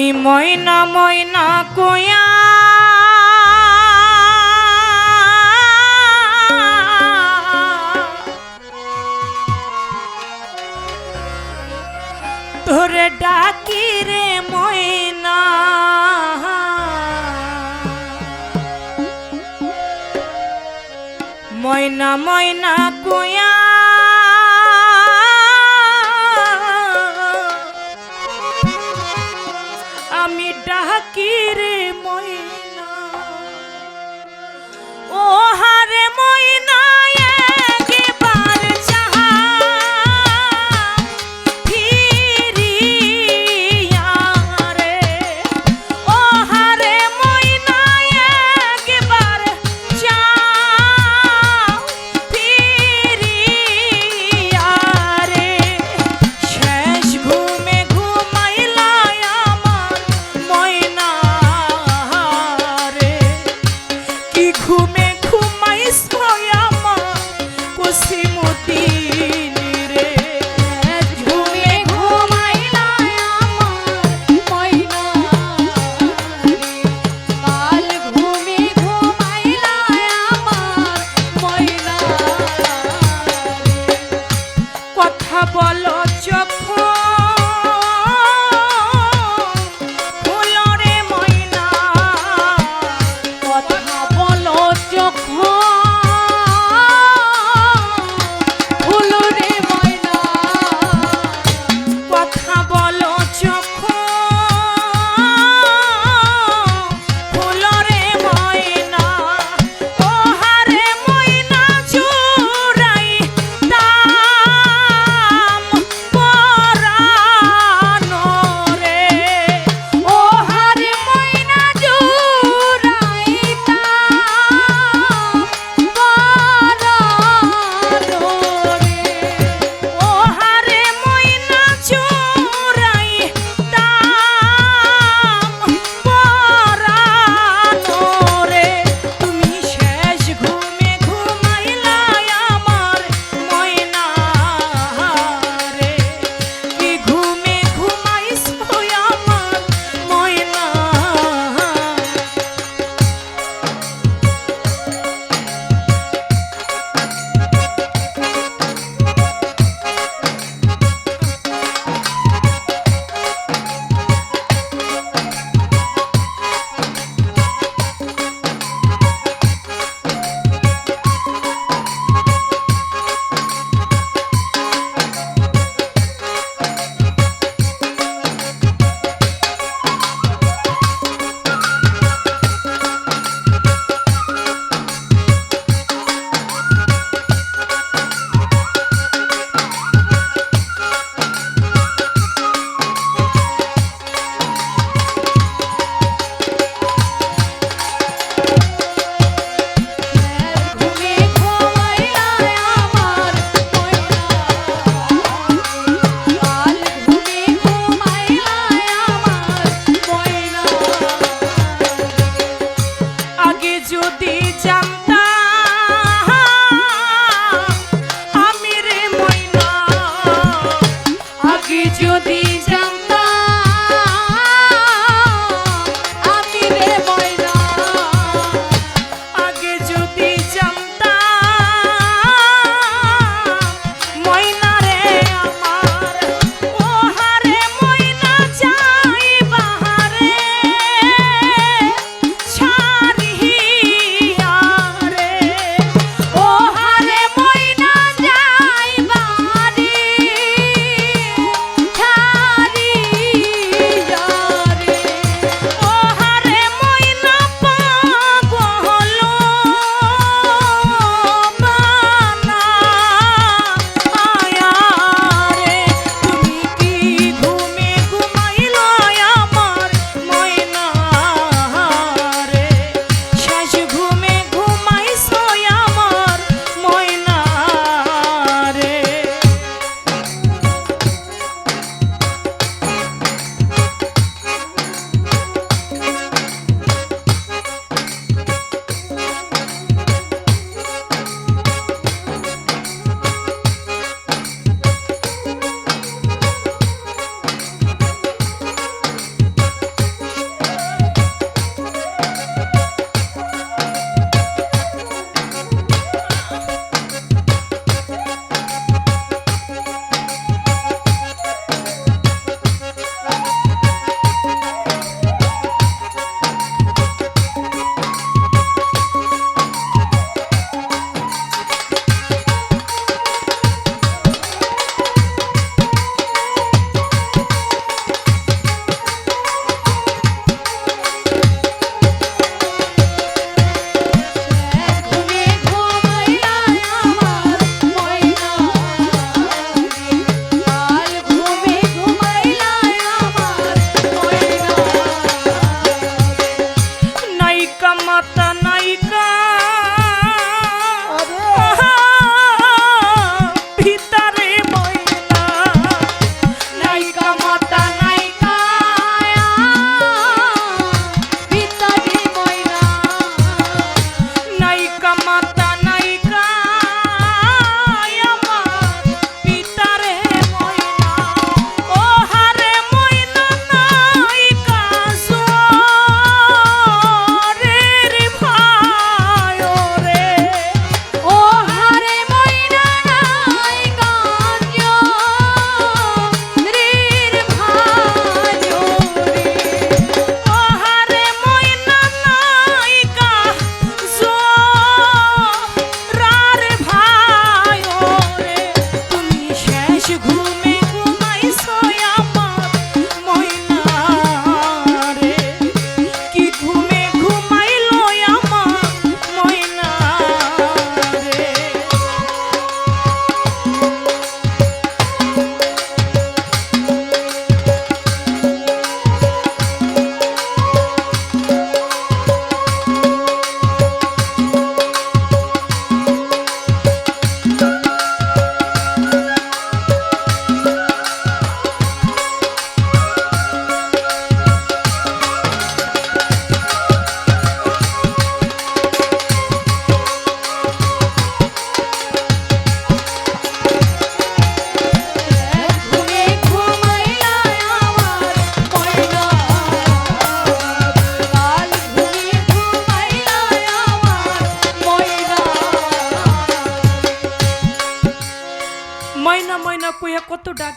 আমি ময়না ময়না কোয়া ধরে ডাকি রে ময়না। ময়না ময়না কোয়া Who me?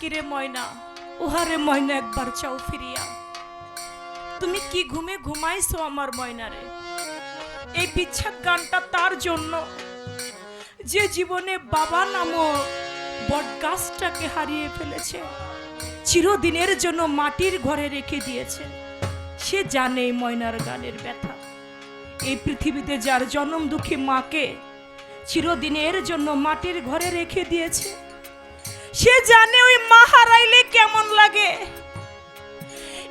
কিরে ময়না, উহারে ময়না একবার চাও ফিরিয়া। তুমি কি ঘুমে ঘুমাইছো আমার ময়নারে? এই বিচ্ছেদ গানটা তার জন্য। যে জীবনে বাবা নামক বটগাছটাকে হারিয়ে ফেলেছে, চিরদিনের জন্য মাটির ঘরে রেখে দিয়েছে। সে জানে ময়নার গানের ব্যথা। এই পৃথিবীতে যার জন্ম দুঃখী মাকে চিরদিনের জন্য মাটির ঘরে রেখে দিয়েছে। সে জানে ওই মা হারাইলে কেমন লাগে।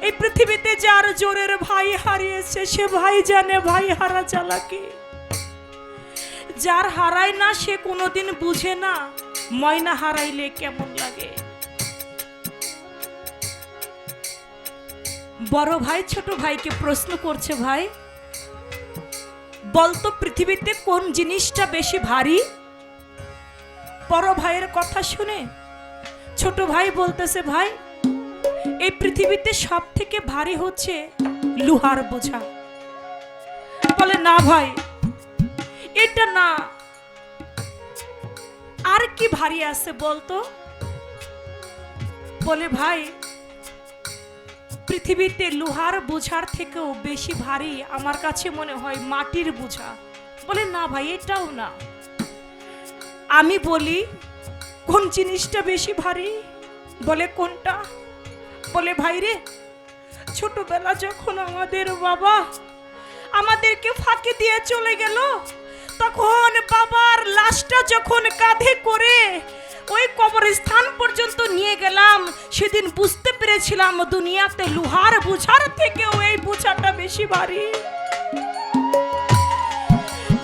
এই পৃথিবীতে যার জোরের ভাই হারিয়েছে, সে ভাই জানে ভাই হারা চালাকি যার হারায় না, সে কোনোদিন বুঝে না ময়না হারাইলে কেমন লাগে। বড় ভাই ছোট ভাইকে প্রশ্ন করছে, ভাই, বলতো পৃথিবীতে কোন জিনিসটা বেশি ভারী? বড় ভাইয়ের কথা শুনে ছোট ভাই বলতেছে, ভাই, এই পৃথিবীতে সব থেকে ভারী হচ্ছে লোহার বোঝা। বলে, না ভাই, এটা না। আর কি ভারী আছে বলতো? বলে, ভাই, পৃথিবীতে লোহার বোঝার থেকেও বেশি ভারী আমার কাছে মনে হয় মাটির বোঝা। বলে, না ভাই, এটাও না। আমি বলি কোন জিনিসটা বেশি ভারী? বলে কোনটা? বলে ভাই রে ছোটবেলা যখন আমাদের বাবা আমাদেরকে ফাঁকি দিয়ে চলে গেল, তখন বাবার লাশটা যখন কাঁধে করে ওই কবরস্থান পর্যন্ত নিয়ে গেলাম, সেদিন বুঝতে পেরেছিলাম দুনিয়াতে লোহার বুঝার থেকেও এই বুঝাটা বেশি ভারী।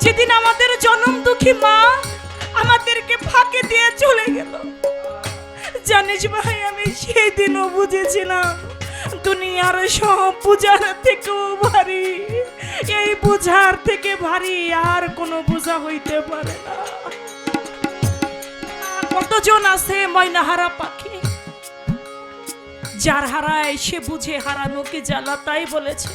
যেদিন আমাদের জনম দুঃখী মা আমাদেরকে ফাঁকে দিয়ে চলে গেল। জানিস ভাই, আমি সেই দিনও বুঝেছিলাম, দুনিয়ার সব পূজার থেকেও ভারী। এই বুঝার থেকে ভারী আর কোনো বোঝা হইতে পারে না। কতজন আছে ময়নাহারা পাখি? যার হারায় সে বুঝে হারানোকে জ্বালা, তাই বলেছে।